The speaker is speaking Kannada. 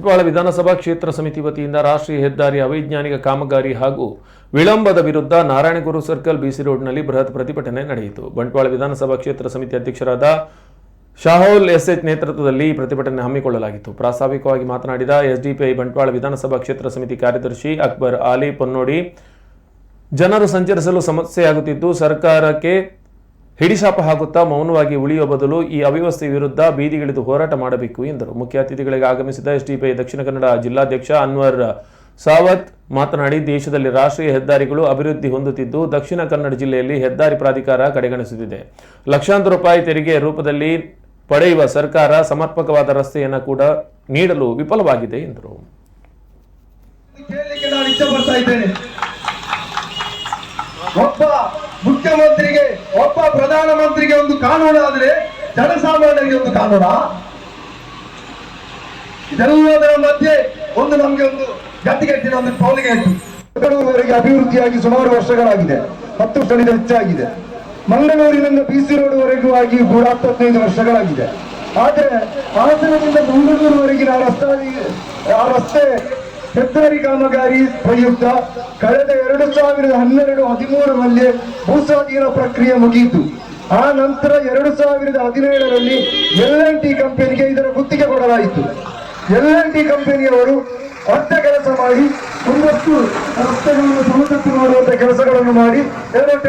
ಬಂಟ್ವಾಳ ವಿಧಾನಸಭಾ ಕ್ಷೇತ್ರ ಸಮಿತಿ ವತಿಯಿಂದ ರಾಷ್ಟ್ರೀಯ ಹೆದ್ದಾರಿ ಅವೈಜ್ಞಾನಿಕ ಕಾಮಗಾರಿ ಹಾಗೂ ವಿಳಂಬದ ವಿರುದ್ಧ ನಾರಾಯಣಗುರು ಸರ್ಕಲ್ ಬಿಸಿ ರೋಡ್ನಲ್ಲಿ ಬೃಹತ್ ಪ್ರತಿಭಟನೆ ನಡೆಯಿತು. ಬಂಟ್ವಾಳ ವಿಧಾನಸಭಾ ಕ್ಷೇತ್ರ ಸಮಿತಿ ಅಧ್ಯಕ್ಷರಾದ ಶಾಹುಲ್ ಎಸ್ಎಚ್ ನೇತೃತ್ವದಲ್ಲಿ ಪ್ರತಿಭಟನೆ ಹಮ್ಮಿಕೊಳ್ಳಲಾಗಿತ್ತು. ಪ್ರಾಸ್ತಾವಿಕವಾಗಿ ಮಾತನಾಡಿದ ಎಸ್ಡಿಪಿಐ ಬಂಟ್ವಾಳ ವಿಧಾನಸಭಾ ಕ್ಷೇತ್ರ ಸಮಿತಿ ಕಾರ್ಯದರ್ಶಿ ಅಕ್ಬರ್ ಆಲಿ ಪೊನ್ನೋಡಿ, ಜನರು ಸಂಚರಿಸಲು ಸಮಸ್ಯೆಯಾಗುತ್ತಿದ್ದು ಸರ್ಕಾರಕ್ಕೆ ಹಿಡಿಶಾಪ ಹಾಕುತ್ತಾ ಮೌನವಾಗಿ ಉಳಿಯುವ ಬದಲು ಈ ಅವ್ಯವಸ್ಥೆ ವಿರುದ್ಧ ಬೀದಿಗಿಳಿದು ಹೋರಾಟ ಮಾಡಬೇಕು ಎಂದರು. ಮುಖ್ಯ ಅತಿಥಿಗಳಿಗೆ ಆಗಮಿಸಿದ ಎಸ್ಡಿಪಿಐ ದಕ್ಷಿಣ ಕನ್ನಡ ಜಿಲ್ಲಾಧ್ಯಕ್ಷ ಅನ್ವರ್ ಸಾವತ್ ಮಾತನಾಡಿ, ದೇಶದಲ್ಲಿ ರಾಷ್ಟ್ರೀಯ ಹೆದ್ದಾರಿಗಳು ಅಭಿವೃದ್ಧಿ ಹೊಂದುತ್ತಿದ್ದು, ದಕ್ಷಿಣ ಕನ್ನಡ ಜಿಲ್ಲೆಯಲ್ಲಿ ಹೆದ್ದಾರಿ ಪ್ರಾಧಿಕಾರ ಕಡೆಗಣಿಸುತ್ತಿದೆ. ಲಕ್ಷಾಂತರ ರೂಪಾಯಿ ತೆರಿಗೆ ರೂಪದಲ್ಲಿ ಪಡೆಯುವ ಸರ್ಕಾರ ಸಮರ್ಪಕವಾದ ರಸ್ತೆಯನ್ನು ಕೂಡ ನೀಡಲು ವಿಫಲವಾಗಿದೆ ಎಂದರು. ಕೇಳಲಿಕ್ಕೆ ಒಬ್ಬ ಪ್ರಧಾನ ಮಂತ್ರಿಗೆ ಒಂದು ಕಾನೂನು ಆದ್ರೆ ಜನಸಾಮಾನ್ಯರಿಗೆ ಒಂದು ಕಾನೂನ? ಇದೆಲ್ಲದರ ಮಧ್ಯೆ ಒಂದು ನಮ್ಗೆ ಒಂದು ಗಟ್ಟಿಗಟ್ಟಿನ ಒಂದು ಪೌಲಿಗೆಟ್ಟು ಬೆಂಗಳೂರಿಗೆ ಅಭಿವೃದ್ಧಿಯಾಗಿ ಸುಮಾರು ವರ್ಷಗಳಾಗಿದೆ. ಹತ್ತು ವರ್ಷದಿಂದ ಹೆಚ್ಚಾಗಿದೆ. ಮಂಗಳೂರಿನಿಂದ ಬಿಸಿ ರೋಡ್ವರೆಗೂ ಆಗಿ ಕೂಡ ಹತ್ತೈದು ವರ್ಷಗಳಾಗಿದೆ. ಆದರೆ ಹಾಸನದಿಂದ ಮಂಗಳೂರುವರೆಗಿನ ರಸ್ತೆ, ಆ ರಸ್ತೆ ಹೆದ್ದಾರಿ ಕಾಮಗಾರಿ ಪ್ರಯುಕ್ತ ಕಳೆದ ಎರಡು ಸಾವಿರದ ಹನ್ನೆರಡು ಹದಿಮೂರರಲ್ಲಿ ಭೂಸ್ವಾಧೀನ ಪ್ರಕ್ರಿಯೆ ಮುಗಿಯಿತು. ಆ ನಂತರ ಎರಡು ಸಾವಿರದ ಹದಿನೇಳರಲ್ಲಿ ಎಲ್ ಎನ್ ಟಿ ಕಂಪನಿಗೆ ಇದರ ಗುತ್ತಿಗೆ ಕೊಡಲಾಯಿತು. ಎಲ್ ಎನ್ ಟಿ ಕಂಪನಿಯವರು ಅರ್ಧ ಕೆಲಸ ಮಾಡಿ ಒಂದಷ್ಟು ರಸ್ತೆಗಳನ್ನು ಸಮತಟ್ಟು ಮಾಡುವಂತಹ ಕೆಲಸಗಳನ್ನು ಮಾಡಿ